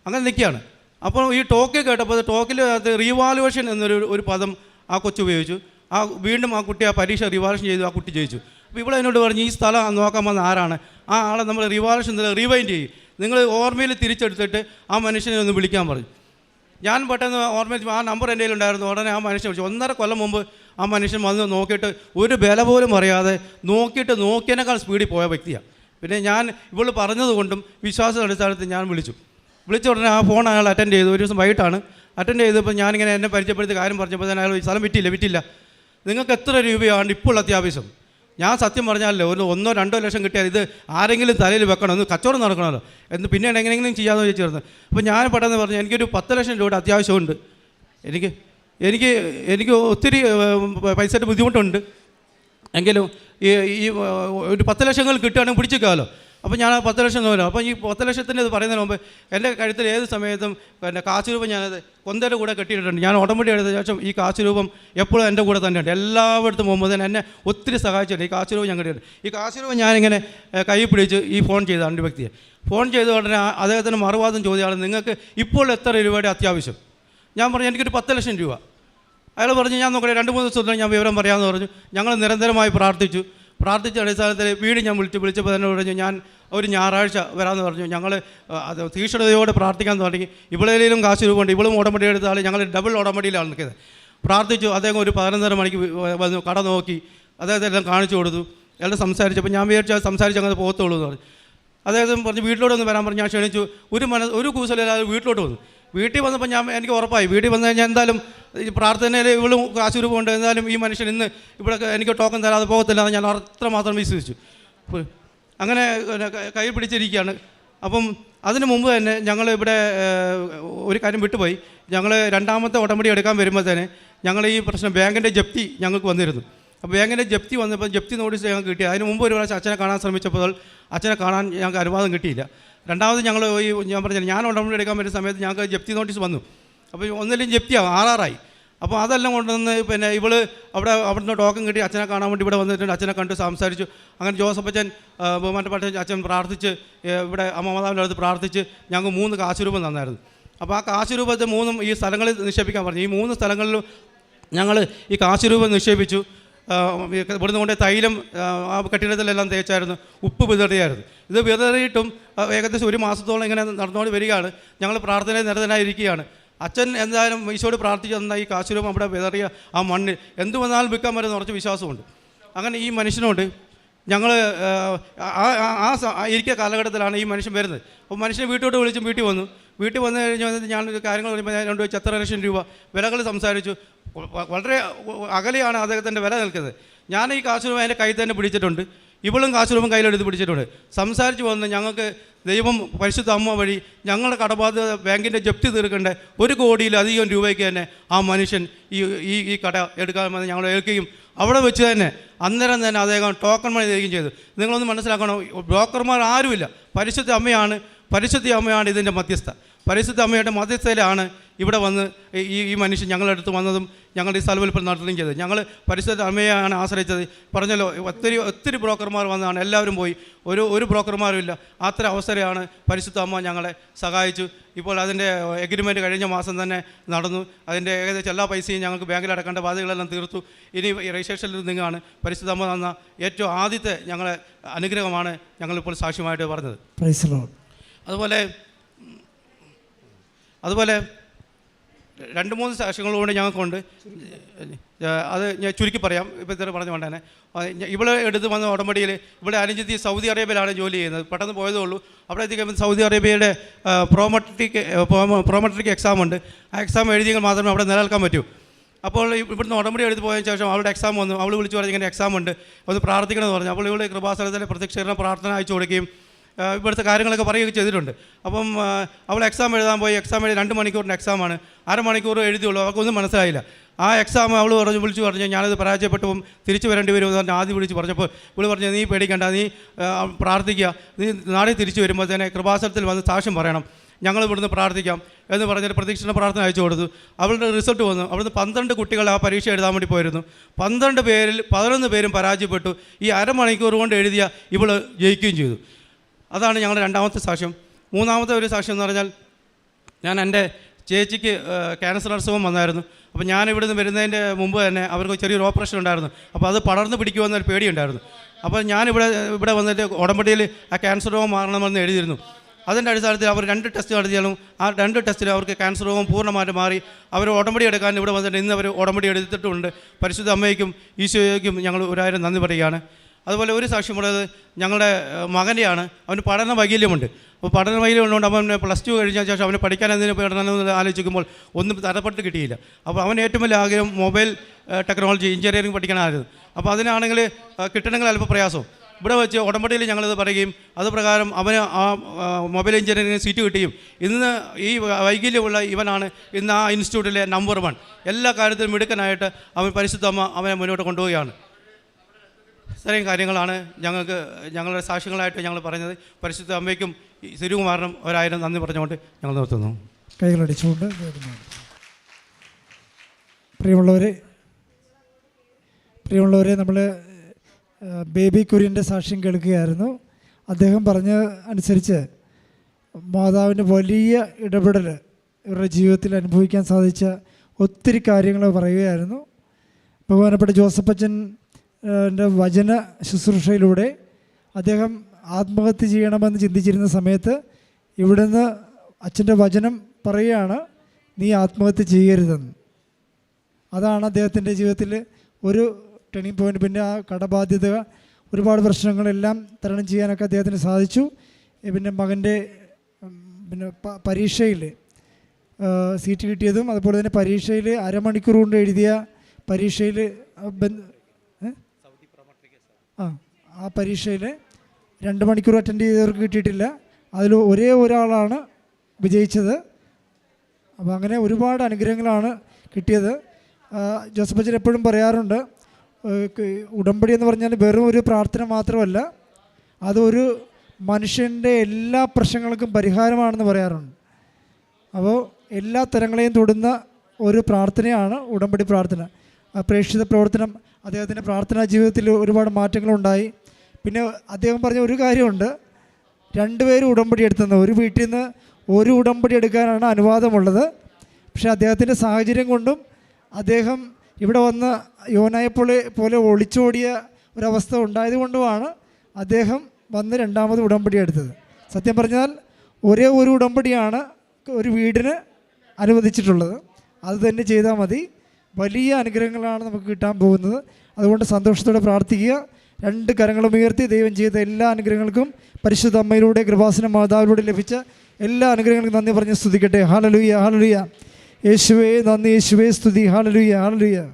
അങ്ങനെ നിൽക്കുകയാണ്. അപ്പോൾ ഈ ടോക്ക് കേട്ടപ്പോൾ ടോക്കിൽ അത് റീവാലുവേഷൻ എന്നൊരു ഒരു പദം ആ കൊച്ചു ഉപയോഗിച്ചു. ആ വീണ്ടും ആ കുട്ടി ആ പരീക്ഷ റിവാലുഷൻ ചെയ്തു ആ കുട്ടി ജയിച്ചു. അപ്പോൾ ഇവിടെ എന്നോട് പറഞ്ഞു ഈ സ്ഥലം നോക്കാൻ വന്ന ആരാണ്? ആ ആളെ നമ്മൾ റിവാലുഷൻ റിവൈൻഡ് ചെയ്യും. നിങ്ങൾ ഓർമ്മയിൽ തിരിച്ചെടുത്തിട്ട് ആ മനുഷ്യനെ ഒന്ന് വിളിക്കാൻ പറഞ്ഞു ഞാൻ പെട്ടെന്ന് ഓർമ്മ ആ നമ്പർ എന്റെ ഉണ്ടായിരുന്നു ഉടനെ ആ മനുഷ്യൻ വിളിച്ചു. ഒന്നര കൊല്ലം മുമ്പ് ആ മനുഷ്യൻ വന്ന് നോക്കിയിട്ട് ഒരു വില പോലും അറിയാതെ നോക്കിയിട്ട് നോക്കിയതിനേക്കാൾ സ്പീഡിൽ പോയ വ്യക്തിയാണ്. പിന്നെ ഞാൻ ഇവൾ പറഞ്ഞതുകൊണ്ടും വിശ്വാസ അടിസ്ഥാനത്തിൽ ഞാൻ വിളിച്ചു. വിളിച്ച ഉടനെ ആ ഫോൺ അയാൾ അറ്റൻഡ് ചെയ്തു. ഒരു ദിവസം വൈകിട്ടാണ്. അറ്റൻഡ് ചെയ്തപ്പോൾ ഞാനിങ്ങനെ എന്നെ പരിചയപ്പെടുത്തി കാര്യം പറഞ്ഞപ്പോൾ അയാൾ ഈ സ്ഥലം വിറ്റില്ല വിറ്റില്ല. നിങ്ങൾക്ക് എത്ര രൂപയാണ് ഇപ്പോൾ അത്യാവശ്യം? ഞാൻ സത്യം പറഞ്ഞാലല്ലോ ഒരു ഒന്നോ രണ്ടോ ലക്ഷം കിട്ടിയാൽ ഇത് ആരെങ്കിലും തലയിൽ വെക്കണം ഒന്ന് കച്ചവടം നടക്കണമല്ലോ. എന്ന് പിന്നീട് എങ്ങനെയെങ്കിലും ചെയ്യാമെന്ന് ചോദിച്ചിരുന്നത് അപ്പോൾ ഞാൻ പെട്ടെന്ന് പറഞ്ഞു എനിക്കൊരു പത്ത് ലക്ഷം രൂപയുടെ അത്യാവശ്യമുണ്ട്. എനിക്ക് എനിക്ക് എനിക്ക് ഒത്തിരി പൈസയുടെ ബുദ്ധിമുട്ടുണ്ട്. എങ്കിലും ഈ ഈ ഒരു പത്ത് ലക്ഷങ്ങൾ കിട്ടുകയാണെങ്കിൽ പിടിച്ചേക്കാമല്ലോ അപ്പോൾ ഞാൻ ആ പത്ത് ലക്ഷം തോന്നുന്നു അപ്പോൾ ഈ പത്ത് ലക്ഷത്തിന്റെ ഇത് പറയുന്നതിന് മുമ്പ് എന്റെ കഴുത്തിൽ ഏത് സമയത്തും പിന്നെ കാശ് രൂപം ഞാനത് കൊന്തയുടെ കൂടെ കെട്ടിയിട്ടുണ്ട് ഞാൻ ഓട്ടോമാറ്റിക് എടുത്ത ശേഷം ഈ കാശ് രൂപം എപ്പോഴും എന്റെ കൂടെ തന്നെയുണ്ട്. എല്ലായിടത്തും പോകുമ്പോൾ തന്നെ എന്നെ ഒത്തിരി സഹായിച്ചിട്ടുണ്ട്. ഈ കാശ് രൂപം ഞാൻ കെട്ടിയിട്ടുണ്ട്. ഈ കാശ് രൂപം ഞാനിങ്ങനെ കൈ പിടിച്ച് ഈ ഫോൺ ചെയ്ത രണ്ട് വ്യക്തിയെ. ഫോൺ ചെയ്ത ഉടനെ അദ്ദേഹത്തിന് മറുവാദം ചോദ്യമാണ് നിങ്ങൾക്ക് ഇപ്പോൾ എത്ര രൂപയുടെ അത്യാവശ്യം? ഞാൻ പറഞ്ഞു എനിക്കൊരു പത്ത് ലക്ഷം രൂപ. അയാൾ പറഞ്ഞു ഞാൻ നോക്കട്ടെ രണ്ട് മൂന്ന് ദിവസം ഞാൻ വിവരം പറയാമെന്ന് പറഞ്ഞു. ഞങ്ങൾ നിരന്തരമായി പ്രാർത്ഥിച്ചു. പ്രാർത്ഥിച്ച അടിസ്ഥാനത്തിൽ വീട് ഞാൻ വിളിച്ച് വിളിച്ചപ്പോൾ തന്നെ പറഞ്ഞു ഞാൻ ഒരു ഞായറാഴ്ച വരാമെന്ന് പറഞ്ഞു. ഞങ്ങൾ അത് തീക്ഷണതയോടെ പ്രാർത്ഥിക്കാൻ തുടങ്ങി. ഇവളേലും കാശ് രൂപമുണ്ട് ഇവളും ഉടമ്പടി എടുത്താൽ ഞങ്ങൾ ഡബിൾ ഉടമ്പടിയിലാണ് നിൽക്കുന്നത്. പ്രാർത്ഥിച്ചു. അദ്ദേഹം ഒരു പതിനൊന്നര മണിക്ക് വന്നു. കട നോക്കി. അദ്ദേഹത്തെ എല്ലാം കാണിച്ചു കൊടുത്തു. എല്ലാം സംസാരിച്ചപ്പോൾ ഞാൻ വിചാരിച്ചു സംസാരിച്ച് അങ്ങനെ പോകത്തുള്ളൂ എന്ന് പറഞ്ഞു. അദ്ദേഹം പറഞ്ഞു വീട്ടിലോട്ട് ഒന്ന് വരാൻ പറഞ്ഞു. ഞാൻ ക്ഷണിച്ചു. ഒരു മന ഒരു കൂസലില്ലാതെ വീട്ടിലോട്ട് വന്നു. വീട്ടിൽ വന്നപ്പോൾ ഞാൻ എനിക്ക് ഉറപ്പായി. വീട്ടിൽ വന്നു കഴിഞ്ഞാൽ എന്തായാലും ഈ പ്രാർത്ഥനയിൽ ഇവളും കാശ് ഉണ്ട് എന്തായാലും ഈ മനുഷ്യൻ ഇന്ന് ഇവിടെ എനിക്ക് ടോക്കൺ തരാതെ പോകത്തില്ല എന്ന് ഞാൻ അത്രമാത്രം വിശ്വസിച്ചു. അങ്ങനെ കൈ പിടിച്ചിരിക്കുകയാണ്. അപ്പം അതിന് മുമ്പ് തന്നെ ഞങ്ങൾ ഇവിടെ ഒരു കാര്യം വിട്ടുപോയി. ഞങ്ങൾ രണ്ടാമത്തെ ഉടമ്പടി എടുക്കാൻ വരുമ്പോൾ തന്നെ ഞങ്ങൾ ഈ പ്രശ്നം ബാങ്കിന്റെ ജപ്തി ഞങ്ങൾക്ക് വന്നിരുന്നു. അപ്പോൾ ബാങ്കിന്റെ ജപ്തി വന്നപ്പോൾ ജപ്തി നോട്ടീസ് ഞങ്ങൾക്ക് കിട്ടി. അതിന് മുമ്പ് ഒരു പ്രാവശ്യം അച്ഛനെ കാണാൻ ശ്രമിച്ചപ്പോൾ അച്ഛനെ കാണാൻ ഞങ്ങൾക്ക് അനുവാദം കിട്ടിയില്ല. രണ്ടാമത് ഞങ്ങൾ ഈ ഞാൻ പറഞ്ഞില്ല ഞാൻ ഉടമ്പടി എടുക്കാൻ വരുന്ന സമയത്ത് ഞങ്ങൾക്ക് ജപ്തി നോട്ടീസ് വന്നു. അപ്പോൾ ഒന്നിലും ജപ്തിയാവും ആറാറായി. അപ്പോൾ അതെല്ലാം കൊണ്ടുവന്ന് പിന്നെ ഇവൾ അവിടെ അവിടുന്ന് ടോക്കൺ കിട്ടി അച്ഛനെ കാണാൻ വേണ്ടി ഇവിടെ വന്നിട്ടുണ്ട് അച്ഛനെ കണ്ട് സംസാരിച്ചു. അങ്ങനെ ജോസഫ് അച്ഛൻ ബഹുമാനപ്പെട്ട അച്ഛൻ പ്രാർത്ഥിച്ച് ഇവിടെ അമ്മമാതാവിന്റെ അടുത്ത് പ്രാർത്ഥിച്ച് ഞങ്ങൾക്ക് മൂന്ന് കാശ് രൂപം തന്നായിരുന്നു. അപ്പോൾ ആ കാശ് രൂപത്തെ മൂന്നും ഈ സ്ഥലങ്ങളിൽ നിക്ഷേപിക്കാൻ പറഞ്ഞു. ഈ മൂന്ന് സ്ഥലങ്ങളിലും ഞങ്ങൾ ഈ കാശ് രൂപം നിക്ഷേപിച്ചു. ഇവിടുന്ന് കൊണ്ട് തൈലം ആ, കെട്ടിടത്തിലെല്ലാം തേച്ചായിരുന്നു ഉപ്പ് വിതറിയായിരുന്നു ഇത് വിതറിയിട്ടും ഏകദേശം ഒരു മാസത്തോളം ഇങ്ങനെ നടന്നുകൊണ്ട് വരികയാണ് ഞങ്ങൾ പ്രാർത്ഥനയിൽ നിരതനായിരിക്കുകയാണ് അച്ഛൻ എന്തായാലും ഈശോട് പ്രാർത്ഥിച്ചു തന്ന ഈ കാശുരൂപം അവിടെ വിതറിയ ആ മണ്ണിൽ എന്തു വന്നാലും വിൽക്കാൻ പറ്റുന്ന കുറച്ച് വിശ്വാസമുണ്ട് അങ്ങനെ ഈ മനുഷ്യനോട് ഞങ്ങൾ ആ ആ- കാലഘട്ടത്തിലാണ് ഈ മനുഷ്യൻ വരുന്നത് അപ്പോൾ മനുഷ്യനെ വീട്ടിലോട്ട് വിളിച്ചും വീട്ടിൽ വന്നു വീട്ടിൽ വന്നു കഴിഞ്ഞാൽ ഞാൻ ഒരു കാര്യങ്ങൾ പറയുമ്പോൾ ഞാൻ രണ്ട് എത്ര ലക്ഷം രൂപ വിലകൾ സംസാരിച്ചു. വളരെ അകലെയാണ് അദ്ദേഹത്തിന്റെ വില നിൽക്കുന്നത്. ഞാൻ ഈ കാശ് രൂപ എന്റെ കയ്യിൽ തന്നെ പിടിച്ചിട്ടുണ്ട്. ഇവളും കാശ് രൂപം കയ്യിലെടുത്ത് പിടിച്ചിട്ടുണ്ട്. സംസാരിച്ച് വന്ന് ഞങ്ങൾക്ക് ദൈവം പരിശുദ്ധ അമ്മ വഴി ഞങ്ങളുടെ കടബാധ്യത ബാങ്കിന്റെ ജപ്തി തീർക്കേണ്ട ഒരു കോടിയിലധികം രൂപയ്ക്ക് തന്നെ ആ മനുഷ്യൻ ഈ ഈ ഈ കട എടുക്കാമെന്ന് ഞങ്ങൾ ഏൽക്കുകയും അവിടെ വെച്ച് തന്നെ അന്നേരം തന്നെ അദ്ദേഹം ടോക്കൺ മണി തരികയും ചെയ്തു. നിങ്ങളൊന്ന് മനസ്സിലാക്കണം ബ്രോക്കർമാർ ആരുമില്ല. പരിശുദ്ധ അമ്മയാണ് പരിശുദ്ധ അമ്മയാണ് ഇതിന്റെ മധ്യസ്ഥ. പരിശുദ്ധ അമ്മയുടെ മധ്യസ്ഥയിലാണ് ഇവിടെ വന്ന് ഈ- ഈ മനുഷ്യൻ ഞങ്ങളുടെ അടുത്ത് വന്നതും ഞങ്ങളുടെ ഈ സ്ഥലവൽപ്പം നടത്തുകയും ചെയ്തത്. ഞങ്ങൾ പരിശുദ്ധ അമ്മയാണ് ആശ്രയിച്ചത്. പറഞ്ഞല്ലോ ഒത്തിരി ഒത്തിരി ബ്രോക്കർമാർ വന്നതാണ്. എല്ലാവരും പോയി. ഒരു ഒരു ബ്രോക്കർമാരും ഇല്ല. അത്ര അവസരമാണ് പരിശുദ്ധ അമ്മ ഞങ്ങളെ സഹായിച്ചു. ഇപ്പോൾ അതിന്റെ എഗ്രിമെന്റ് കഴിഞ്ഞ മാസം തന്നെ നടന്നു. അതിന്റെ ഏകദേശം എല്ലാ പൈസയും ഞങ്ങൾക്ക് ബാങ്കിൽ അടക്കേണ്ട ബാധ്യതകളെല്ലാം തീർത്തു. ഇനി രജിസ്ട്രേഷനിൽ നിന്നാണ് പരിശുദ്ധ അമ്മ തന്ന ഏറ്റവും ആദ്യത്തെ ഞങ്ങളെ അനുഗ്രഹമാണ് ഞങ്ങളിപ്പോൾ സാക്ഷ്യമായിട്ട് പറഞ്ഞത്. അതുപോലെ അതുപോലെ രണ്ട് മൂന്ന് സാക്ഷ്യങ്ങളോട് ഞങ്ങൾക്കുണ്ട്. ഏഹ് അത് ഞാൻ ചുരുക്കി പറയാം. ഇപ്പോൾ ഇത്ര പറഞ്ഞു കൊണ്ട് ഇവിടെ എടുത്ത് വന്ന ഉടമ്പടിയിൽ ഇവിടെ അനുജിത്തി സൗദി അറേബ്യയിലാണ് ജോലി ചെയ്യുന്നത്. പെട്ടെന്ന് പോയതേ ഉള്ളൂ. അവിടെ എത്തിക്കുമ്പോൾ സൗദി അറേബ്യയുടെ പ്രോമട്രിക് പ്രോമട്രിക് എക്സാം ഉണ്ട്. ആ എക്സാം എഴുതിയെങ്കിൽ മാത്രമേ അവിടെ നിലനിൽക്കാൻ പറ്റൂ. അപ്പോൾ ഇവിടുന്ന് ഉടമ്പടി എടുത്ത് പോയതിന് ശേഷം അവളുടെ എക്സാം വന്നു. അവൾ വിളിച്ചു പറഞ്ഞു ഇങ്ങനെ എക്സാം ഉണ്ട്. ഒന്ന് പ്രാർത്ഥിക്കണമെന്ന് പറഞ്ഞു. അപ്പോൾ ഇവിടെ കൃപാസ്ഥലത്തിലെ പ്രത്യക്ഷീകരണ പ്രാർത്ഥന അയച്ചു കൊടുക്കുകയും ഇവിടുത്തെ കാര്യങ്ങളൊക്കെ പറയുകയൊക്കെ ചെയ്തിട്ടുണ്ട്. അപ്പം അവൾ എക്സാം എഴുതാൻ പോയി. എക്സാം എഴുതി രണ്ട് മണിക്കൂറിന്റെ എക്സാമാണ് അരമണിക്കൂർ എഴുതിയുള്ളൂ. അവർക്കൊന്നും മനസ്സിലായില്ല. ആ എക്സാം അവൾ പറഞ്ഞു വിളിച്ചു പറഞ്ഞു ഞാനത് പരാജയപ്പെട്ടപ്പം തിരിച്ചു വരേണ്ടി വരുമെന്ന് പറഞ്ഞ് ആദ്യം വിളിച്ച് പറഞ്ഞപ്പോൾ ഇവൾ പറഞ്ഞു നീ പേടിക്കണ്ട. നീ പ്രാർത്ഥിക്കുക. നീ നാളെ തിരിച്ചു വരുമ്പോൾ തന്നെ കൃപാസനത്തിൽ വന്ന് സാക്ഷ്യം പറയണം. ഞങ്ങൾ ഇവിടുന്ന് പ്രാർത്ഥിക്കാം. എന്ന് പറഞ്ഞൊരു പ്രതീക്ഷണ പ്രാർത്ഥന അയച്ചു കൊടുത്തു. അവളുടെ റിസൾട്ട് വന്നു. അവിടുന്ന് പന്ത്രണ്ട് കുട്ടികൾ ആ പരീക്ഷ എഴുതാൻ വേണ്ടി പോയിരുന്നു. പന്ത്രണ്ട് പേരിൽ പതിനൊന്ന് പേരും പരാജയപ്പെട്ടു. ഈ അരമണിക്കൂർ കൊണ്ട് എഴുതിയ ഇവൾ ജയിക്കുകയും ചെയ്തു. അതാണ് ഞങ്ങളുടെ രണ്ടാമത്തെ സാക്ഷ്യം. മൂന്നാമത്തെ ഒരു സാക്ഷ്യം എന്ന് പറഞ്ഞാൽ ഞാൻ എന്റെ ചേച്ചിക്ക് ക്യാൻസർ അസുഖം വന്നായിരുന്നു. അപ്പോൾ ഞാൻ ഇവിടുന്ന് വരുന്നതിന്റെ മുമ്പ് തന്നെ അവർക്ക് ചെറിയൊരു ഓപ്പറേഷൻ ഉണ്ടായിരുന്നു. അപ്പോൾ അത് പടർന്ന് പിടിക്കുമെന്നൊരു പേടിയുണ്ടായിരുന്നു. അപ്പോൾ ഞാനിവിടെ ഇവിടെ വന്നിട്ട് ഉടമ്പടിയിൽ ആ ക്യാൻസർ രോഗം മാറണമെന്ന് എഴുതിയിരുന്നു. അതിന്റെ അടിസ്ഥാനത്തിൽ അവർ രണ്ട് ടെസ്റ്റ് നടത്തിയാലും ആ രണ്ട് ടെസ്റ്റിൽ അവർക്ക് ക്യാൻസർ രോഗം പൂർണമായിട്ട് മാറി. അവർ ഉടമ്പടി എടുക്കാൻ ഇവിടെ വന്നിട്ട് ഇന്ന് അവർ ഉടമ്പടി എടുത്തിട്ടുണ്ട്. പരിശുദ്ധ അമ്മയ്ക്കും ഈശോയ്ക്കും ഞങ്ങൾ ഒരായിരം നന്ദി പറയുകയാണ്. അതുപോലെ ഒരു സാക്ഷ്യമുള്ളത് ഞങ്ങളുടെ മകനെയാണ്. അവന് പഠന വൈകല്യമുണ്ട്. അപ്പോൾ പഠന വൈകല്യം ഉള്ളതുകൊണ്ട് അവൻ പ്ലസ് ടു കഴിഞ്ഞ ശേഷം അവന് പഠിക്കാൻ എന്തിനു പഠനമെന്ന് ആലോചിക്കുമ്പോൾ ഒന്നും തരപ്പെട്ട് കിട്ടിയില്ല. അപ്പോൾ അവൻ ഏറ്റവും വലിയ ആഗ്രഹം മൊബൈൽ ടെക്നോളജി എഞ്ചിനീയറിംഗ് പഠിക്കണമായിരുന്നു അപ്പോൾ അതിനാണെങ്കിൽ കിട്ടണമെങ്കിൽ അല്പം പ്രയാസം ഇവിടെ വെച്ച് ഉടമ്പടിയിൽ ഞങ്ങളിത് പറയുകയും അത് പ്രകാരം അവന് ആ മൊബൈൽ എഞ്ചിനീയറിംഗ് സീറ്റ് കിട്ടുകയും ഇന്ന് ഈ വൈകല്യമുള്ള ഇവനാണ് ഇന്ന് ആ ഇൻസ്റ്റിറ്റ്യൂട്ടിലെ നമ്പർ വൺ. എല്ലാ കാര്യത്തിലും മിടുക്കനായിട്ട് അവൻ പരിശുദ്ധമ്മ അവനെ മുന്നോട്ട് കൊണ്ടുപോവുകയാണ്. ഇത്രയും കാര്യങ്ങളാണ് ഞങ്ങൾക്ക് ഞങ്ങളുടെ സാക്ഷ്യങ്ങളായിട്ട് ഞങ്ങൾ പറഞ്ഞത്. പരിശുദ്ധ അമ്മയ്ക്കും തിരുകുമാറിനും ഒരായിരം നന്ദി പറഞ്ഞുകൊണ്ട് ഞങ്ങൾ നിർത്തുന്നു. കൈകളടിച്ചുകൊണ്ട് പ്രിയമുള്ളവരെ പ്രിയമുള്ളവരെ നമ്മൾ ബേബി കുര്യന്റെ സാക്ഷ്യം കേൾക്കുകയായിരുന്നു. അദ്ദേഹം പറഞ്ഞ അനുസരിച്ച് മാതാവിന്റെ വലിയ ഇടപെടൽ ഇവരുടെ ജീവിതത്തിൽ അനുഭവിക്കാൻ സാധിച്ച ഒത്തിരി കാര്യങ്ങൾ പറയുകയായിരുന്നു. ബഹുമാനപ്പെട്ട ജോസഫച്ചൻ വചന ശുശ്രൂഷയിലൂടെ അദ്ദേഹം ആത്മഹത്യ ചെയ്യണമെന്ന് ചിന്തിച്ചിരുന്ന സമയത്ത് ഇവിടുന്ന് അച്ഛന്റെ വചനം പറയുകയാണ് നീ ആത്മഹത്യ ചെയ്യരുതെന്ന്. അതാണ് അദ്ദേഹത്തിന്റെ ജീവിതത്തിൽ ഒരു ടേണിംഗ് പോയിന്റ് പിന്നെ ആ കടബാധ്യത ഒരുപാട് പ്രശ്നങ്ങളെല്ലാം തരണം ചെയ്യാനൊക്കെ അദ്ദേഹത്തിന് സാധിച്ചു. പിന്നെ മകന്റെ പിന്നെ പരീക്ഷയിൽ സീറ്റ് കിട്ടിയതും അതുപോലെ തന്നെ പരീക്ഷയിൽ അരമണിക്കൂർ കൊണ്ട് എഴുതിയ പരീക്ഷയിൽ ആ ആ പരീക്ഷയിൽ രണ്ട് മണിക്കൂർ അറ്റൻഡ് ചെയ്തവർക്ക് കിട്ടിയിട്ടില്ല. അതിൽ ഒരേ ഒരാളാണ് വിജയിച്ചത്. അപ്പോൾ അങ്ങനെ ഒരുപാട് അനുഗ്രഹങ്ങളാണ് കിട്ടിയത്. ജോസഫ് അച്ഛൻ എപ്പോഴും പറയാറുണ്ട് ഉടമ്പടി എന്ന് പറഞ്ഞാൽ വെറും ഒരു പ്രാർത്ഥന മാത്രമല്ല അതൊരു മനുഷ്യന്റെ എല്ലാ പ്രശ്നങ്ങൾക്കും പരിഹാരമാണെന്ന് പറയാറുണ്ട്. അപ്പോൾ എല്ലാ തരങ്ങളെയും തൊടുന്ന ഒരു പ്രാർത്ഥനയാണ് ഉടമ്പടി പ്രാർത്ഥന. പ്രേക്ഷിത പ്രവർത്തനം അദ്ദേഹത്തിന്റെ പ്രാർത്ഥനാ ജീവിതത്തിൽ ഒരുപാട് മാറ്റങ്ങളുണ്ടായി. പിന്നെ അദ്ദേഹം പറഞ്ഞ ഒരു കാര്യമുണ്ട്. രണ്ടുപേരും ഉടമ്പടി എടുത്തുന്നത് ഒരു വീട്ടിൽ നിന്ന് ഒരു ഉടമ്പടി എടുക്കാനാണ് അനുവാദമുള്ളത്. പക്ഷേ അദ്ദേഹത്തിന്റെ സാഹചര്യം കൊണ്ടും അദ്ദേഹം ഇവിടെ വന്ന് യോനായപ്പോളെ പോലെ ഒളിച്ചോടിയ ഒരവസ്ഥ ഉണ്ടായതുകൊണ്ടുമാണ് അദ്ദേഹം വന്ന് രണ്ടാമത് ഉടമ്പടി എടുത്തത്. സത്യം പറഞ്ഞാൽ ഒരേ ഒരു ഉടമ്പടിയാണ് ഒരു വീടിന് അനുവദിച്ചിട്ടുള്ളത്. അത് തന്നെ ചെയ്താൽ മതി. വലിയ അനുഗ്രഹങ്ങളാണ് നമുക്ക് കിട്ടാൻ പോകുന്നത്. അതുകൊണ്ട് സന്തോഷത്തോടെ പ്രാർത്ഥിക്കുക. രണ്ട് കരങ്ങളും ഉയർത്തി ദൈവം ചെയ്ത എല്ലാ അനുഗ്രഹങ്ങൾക്കും പരിശുദ്ധ അമ്മയിലൂടെ കൃപാസന മാതാവിലൂടെ ലഭിച്ച എല്ലാ അനുഗ്രഹങ്ങൾക്കും നന്ദി പറഞ്ഞ് സ്തുതിക്കട്ടെ. ഹാലലുയ്യ ഹാലലുയ്യ യേശുവേ നന്ദി. യേശുവേ സ്തുതി. ഹാലലുയ്യ ഹാലലുയ്യ